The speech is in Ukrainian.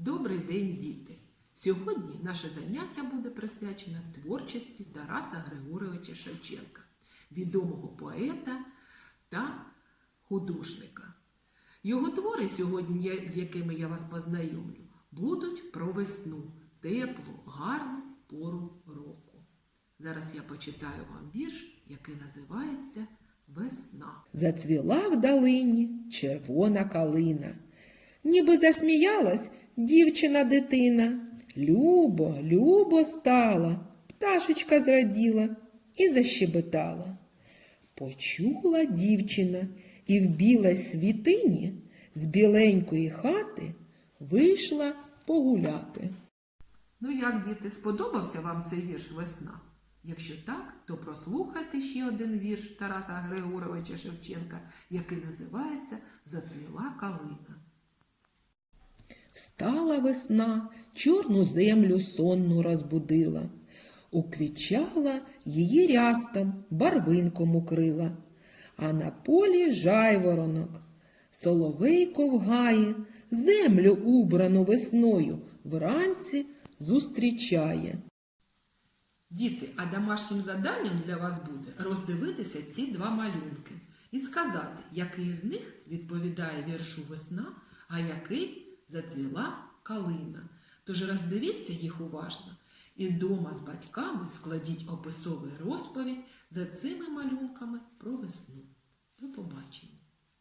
Добрий день, діти! Сьогодні наше заняття буде присвячено творчості Тараса Григоровича Шевченка, відомого поета та художника. Його твори сьогодні, з якими я вас познайомлю, будуть про весну, теплу, гарну пору року. Зараз я почитаю вам вірш, який називається Весна. Зацвіла в долині червона калина. Ніби засміялась дівчина дитина. Любо, любо стала, пташечка зраділа і защебетала. Почула дівчина і в білій світині з біленької хати вийшла погуляти. Ну як, діти, сподобався вам цей вірш весна? Якщо так, то прослухайте ще один вірш Тараса Григоровича Шевченка, який називається Зацвіла калина. Встала весна, чорну землю сонну розбудила, уквічала її рястом, барвинком укрила, а на полі жайворонок, соловейко вгає, землю убрану весною вранці зустрічає. Діти, а домашнім заданням для вас буде роздивитися ці два малюнки і сказати, який з них відповідає віршу весна, а який зацвіла калина. Тож роздивіться їх уважно і дома з батьками складіть описову розповідь за цими малюнками про весну. До побачення!